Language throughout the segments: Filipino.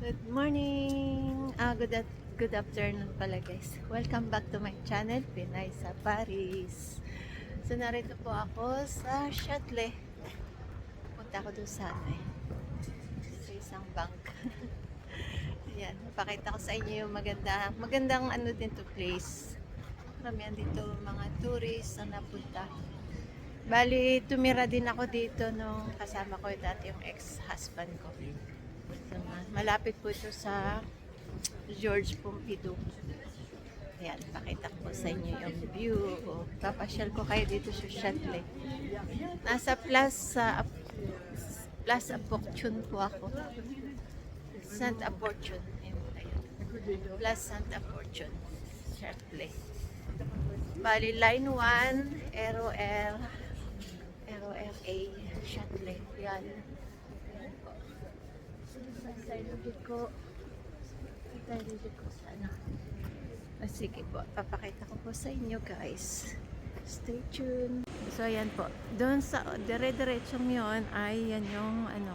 Good morning! Ah, good, at, good afternoon pala guys. Welcome back to my channel, Pinay sa Paris. So, narito po ako sa Châtelet. Punta ako doon sa ano eh, sa isang bank. Ayan, pakita ko sa inyo yung maganda, magandang ano din to place. Maramihan dito mga tourists na napunta. Bali, tumira din ako dito nung kasama ko dati yung ex-husband ko. Malapit po ito sa George Pompidou. Ayan, pakita ko sa inyo yung view. Papasyal ko kayo dito sa Châtelet. Nasa Plaza, Plaza Fortune po ako. Santa Fortune. Plaza Santa Fortune. Châtelet. Bali, line 1, Aero Air, Aero RA, Châtelet. Yan. Ulit ko. Ulit ko sana. Ah, sige po, papakita ko po sa inyo guys. Stay tuned. So ayan po. Doon sa dire-diretsong yon ay yan yung ano,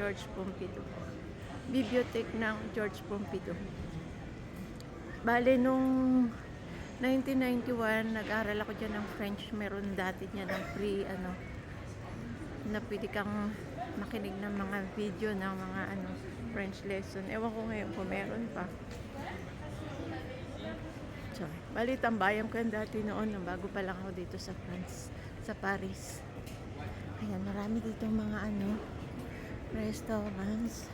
George Pompidou. Bibliothèque ng George Pompidou. Bale, nung 1991, nag-aral ako dyan ng French. Meron dati niya ng free, ano, na pwede kang makinig ng mga video ng mga ano, French lesson. Ewan ko ngayon kung meron pa. Sorry. Bali, tambayan ko yan dati noon, nung bago pa lang ako dito sa France, sa Paris. Ayan, marami dito mga ano, restaurants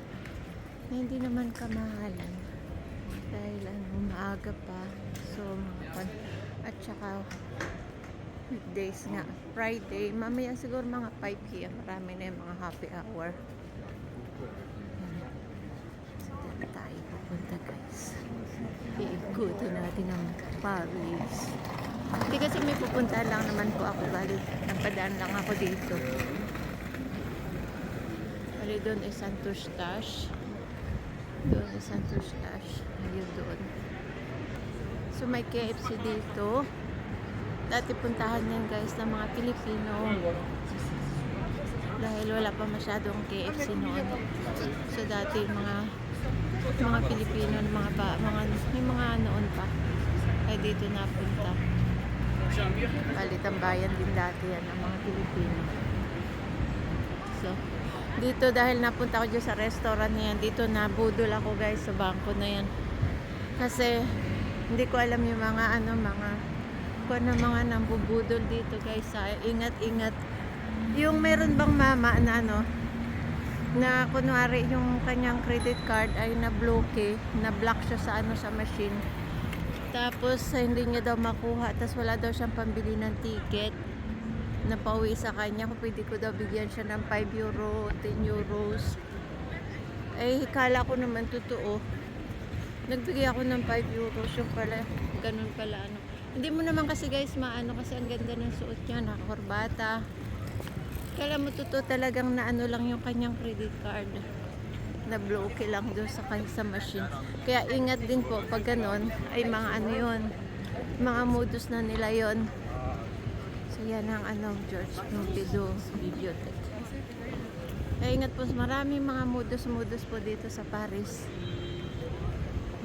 na hindi naman kamahalan dahil ano, maaga pa. So, mga pan at saka weekdays nga. Friday, mamaya siguro mga 5 p.m. Marami na yung mga happy hour. Dyan tayo pupunta guys. Iikutin natin ang Paris. Hindi kasi may pupunta lang naman po ako. Bali, napadaan lang ako dito. Bali, doon ay Santo Eustache. Doon ay Santo Eustache. Ayun doon. So may KFC dito. Dati puntahan yan guys ng mga Pilipino. Dahil wala pa masyadong KFC noon. So dati mga mga Pilipino, mga ba, mga may mga noon pa ay dito napunta. Palitang bayan din dati yan ng mga Pilipino. So, dito dahil napunta ko dyan sa restaurant na yan, dito nabudol ako guys sa bangko na yan. Kasi hindi ko alam yung mga ano, mga ko na mga nambubudol dito guys. Ingat-ingat. Yung meron bang mama na ano, na kunwari yung kanyang credit card ay na-bloke, na-block siya sa ano sa machine. Tapos hindi niya daw makuha, tapos wala daw siyang pambili ng ticket na pauwi sa kanya. Kung pwede ko daw bigyan siya ng 5 euro, 10 euros. Eh, kala ko naman totoo. Nagbigay ako ng 5 euros. Yung pala, ganun pala ano. Hindi mo naman kasi guys maano kasi ang ganda ng suot niya, nakakorbata. Kala mo totoo talagang na ano lang yung kanyang credit card. Na bloke lang doon sa sa machine. Kaya ingat din po pag ganon ay mga ano yun. Mga modus na nila yon. So yan ang ano George Pompidou Bibliothèque. Kaya ingat po marami mga modus-modus po dito sa Paris.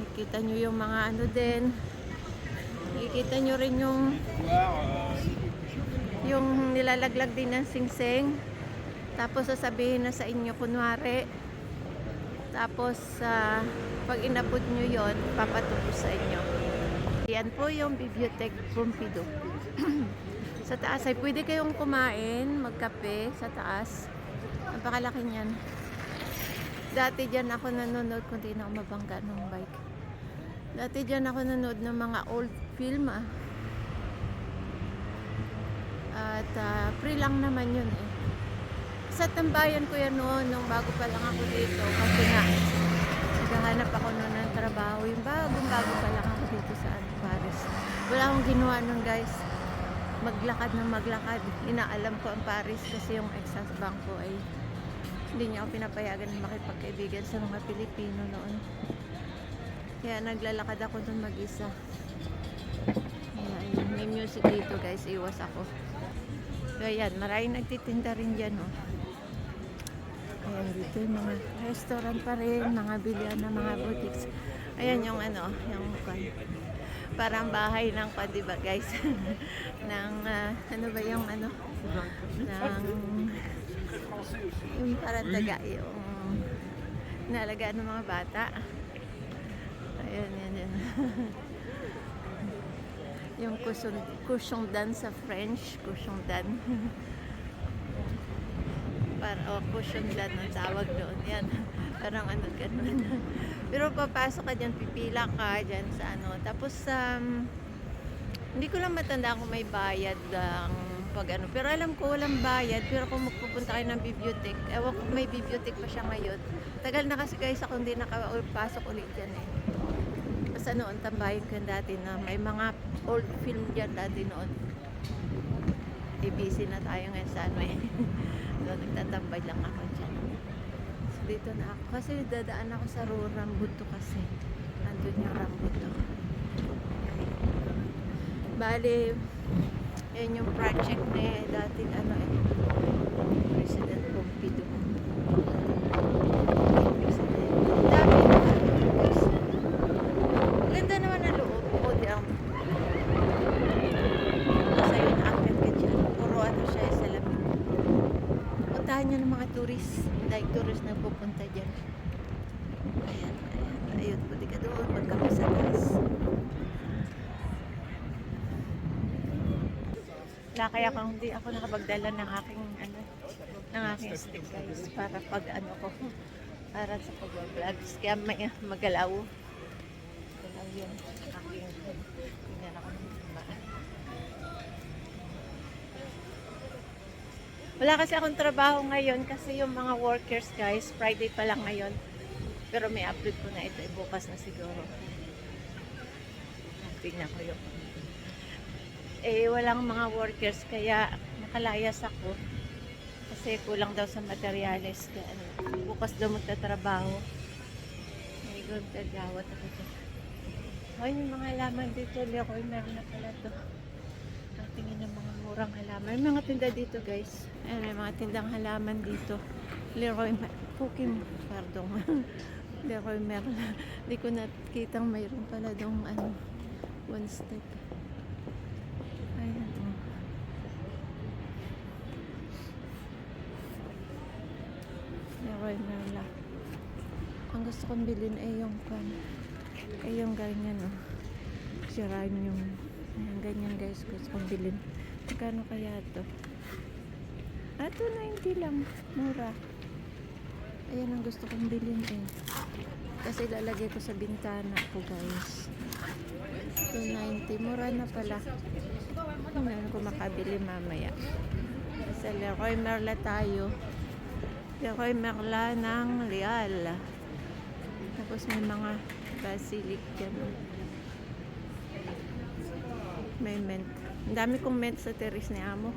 Nakikita nyo yung mga ano din. Nakikita nyo rin yung yung nilalaglag din ng singsing. Tapos sasabihin na sa inyo kunwari. Tapos sa pag inabot nyo yon papatupos sa inyo. Yan po yung Bibliothèque Pompidou. sa taas ay pwede kayong kumain, magkape sa taas. Napakalaki niyan. Dati dyan ako nanonood kung di na ako mabangga ng bike. Dati dyan ako nanonood ng mga old film ah. At ah, free lang naman yun eh. Sa tambayan ko yan noon, nung bago pa lang ako dito. Kasi nga, naghahanap ako noon ng trabaho. Yung bagong bago pa lang ako dito sa ano, Paris. Wala akong ginawa nun guys. Maglakad na maglakad. Inaalam ko ang Paris kasi yung ex-husband ko ay hindi niya ako pinapayagan na makipagkaibigan sa mga Pilipino noon. Kaya naglalakad ako doon mag-isa. May music dito guys, iwas ako. Kaya yan, maraming nagtitinda rin dyan oh. Ayan, dito yung mga restaurant pa rin, mga bilihan ng mga boutiques. Ayan yung ano, yung. Parang bahay ng kwan, di ba guys? ng, ah, ano ba yung ano? ng yung parang daga yung nalagaan ng mga bata. Ayan, yan, yan. yung cushion, cushion dan sa French, cushion dan. Para, oh, cushion dan ang tawag doon. Yan. Parang ano, ganun. Pero papasok ka dyan, pipila ka dyan sa ano. Tapos, um, hindi ko lang matanda kung may bayad ang pag ano. Pero alam ko walang bayad. Pero kung magpupunta kayo ng bibliotek, ewan ko may bibliotek pa siya ngayon. Tagal na kasi guys ako hindi nakapasok ulit dyan eh. Basta noon, tambahin ko dati na may mga old film dyan dati noon. Eh, busy na tayo ngayon sa ano eh. nagtatambay lang ako dyan. So, dito na ako. Kasi dadaan ako sa Ro Rambuto kasi. Nandun yung Rambuto. Bali, yan yung project ni dating ano eh, President Pompidou. President. Dami na ano, guys. Ganda naman ang loob. O, di ang Basta yun, akit ka dyan. Puro ano siya, salamin. Puntahan niyo ng mga tourist. Dahil tourist na pupunta dyan. Ayan, ayan. Ayun, pwede ka doon. Pag kami sa taas. Wala kaya kung hindi ako nakapagdala ng aking ano, ng aking stick guys para pag ano ko para sa pag-vlogs kaya may magalaw. Magalaw yun. Aking tingnan ako. Wala kasi akong trabaho ngayon kasi yung mga workers guys, Friday pa lang ngayon. Pero may upload ko na ito, eh, bukas na siguro. Tingnan ko yung eh walang mga workers kaya nakalayas ako. Kasi kulang daw sa materyales kaya ano, bukas daw magtatrabaho. May good gagawat ako dyan. Ay may mga halaman dito Leroy meron na pala to. Ang tingin ng mga murang halaman. May mga tinda dito guys. Ayan, may mga tindang halaman dito. Leroy Pukim pardon Leroy meron hindi ko nakitang mayroon pala dong ano one step Ayan, oh. Leroy Merla. Ang gusto kong bilhin ay yung pan. Ay yung ganyan, oh. Geranium. Ayan, ganyan guys. Gusto kong bilhin. Magkano kaya to? Ah, 290 lang. Mura. Ayan ang gusto kong bilhin eh. Kasi lalagay ko sa bintana ko guys. 290. Mura na pala. Tingnan ko makabili mamaya. Sa Leroy Merla tayo. Leroy Merla ng Real. Tapos may mga basilic dyan. May mint. Ang dami kong mint sa terrace ni Amo.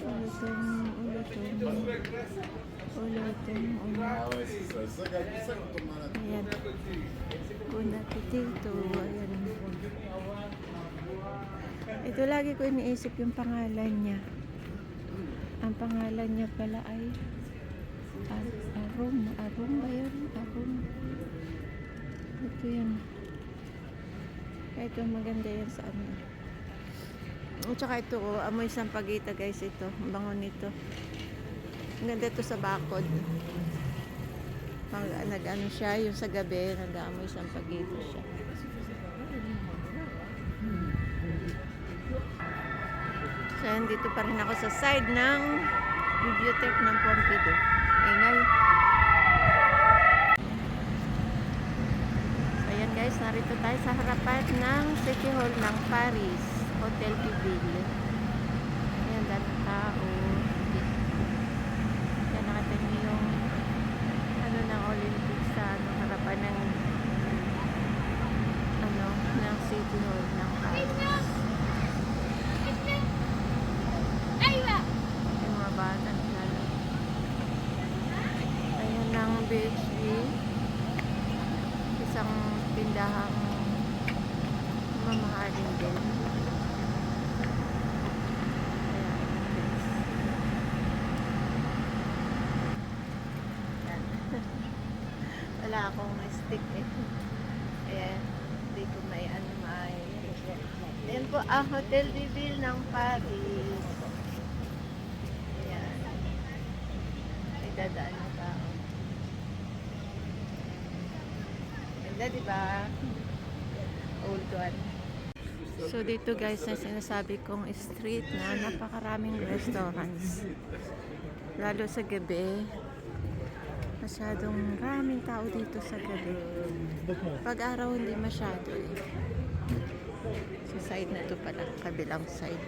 Ulatong, ulatong. Ulatong, ulatong. Ayan. Una Tito. Ayan. Ito lagi ko iniisip yung pangalan niya. Ang pangalan niya pala ay Ar- Arum. Arum ba yun? Arum. Ito yun. Ito maganda yan sa ano. At saka ito, oh, amoy sampagita guys ito. Ang bango nito. Ganda ito sa bakod. Pag nag-ano siya, yung sa gabi, nag-aamoy sampagita siya. So, dito pa rin ako sa side ng bibliotheque ng Pompidou. Ingay. So, yan guys, narito tayo sa harapan ng City Hall ng Paris, Hotel Piville. Ayan, daming tao. tindahang mamahalin din. Wala akong stick eh. Ayan. Hindi ko may ano may. Ayan po ang Hotel de Ville ng Paris. Ayan. May dadaan Ganda di ba? Old one. So dito guys na sinasabi kong street na napakaraming restaurants. Lalo sa gabi. Masyadong maraming tao dito sa gabi. Pag araw hindi masyado eh. Sa side na to pala, kabilang side.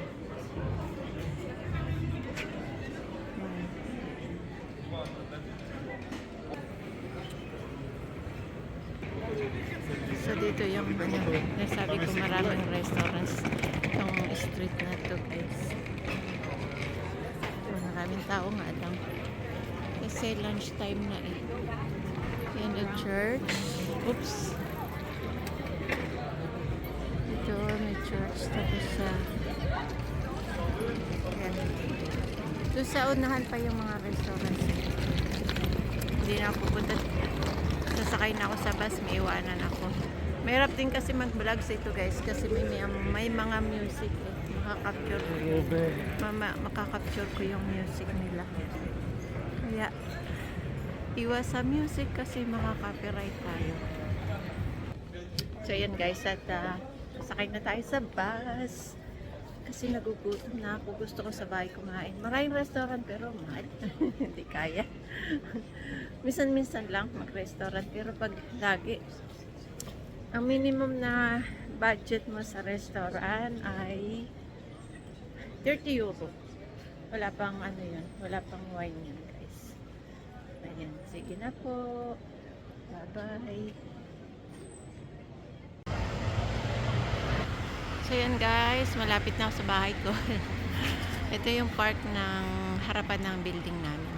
Hmm. So dito yung ano, nasabi ko maraming restaurants yung street na to guys. So, maraming tao nga lang. Kasi lunch time na eh. Yan yung church. Oops. Dito may church tapos sa yan. Sa unahan pa yung mga restaurants. Hindi na ako pupunta sasakay na ako sa bus, may iwanan ako. Mahirap din kasi mag-vlog sa ito guys kasi may, may, mga music eh. Makaka-capture ko. Mama, makaka-capture ko yung music nila. Kaya, iwas sa music kasi makaka-copyright tayo. So yan guys, at uh, sakay na tayo sa bus. Kasi nagugutom na ako. Gusto ko sa bahay kumain. Maraming restaurant pero mahal. Hindi kaya. Minsan-minsan lang mag-restaurant. Pero pag lagi, ang minimum na budget mo sa restaurant ay 30 euro. Wala pang ano yun. Wala pang wine yun guys. Ayan. Sige na po. Bye-bye. So yan guys, malapit na ako sa bahay ko. Ito yung park ng harapan ng building namin.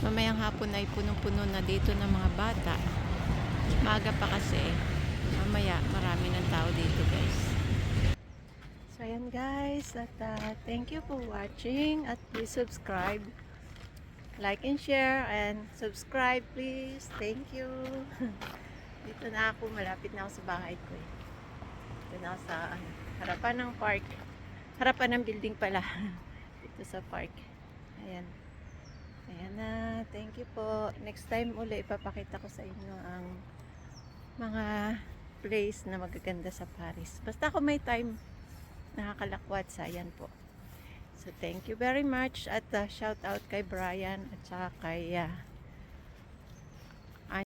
Mamayang hapon ay punong-puno na dito ng mga bata. Maaga pa kasi. Mamaya marami ng tao dito guys. So yan guys, at uh, thank you for watching at please subscribe. Like and share and subscribe please. Thank you. dito na ako, malapit na ako sa bahay ko eh. Dito na ako sa ano, harapan ng park. Harapan ng building pala. Dito sa park. Ayan. Ayan na. Thank you po. Next time uli ipapakita ko sa inyo ang mga place na magaganda sa Paris. Basta ako may time nakakalakwat sa ayan po. So thank you very much at uh, shout out kay Brian at saka kay uh,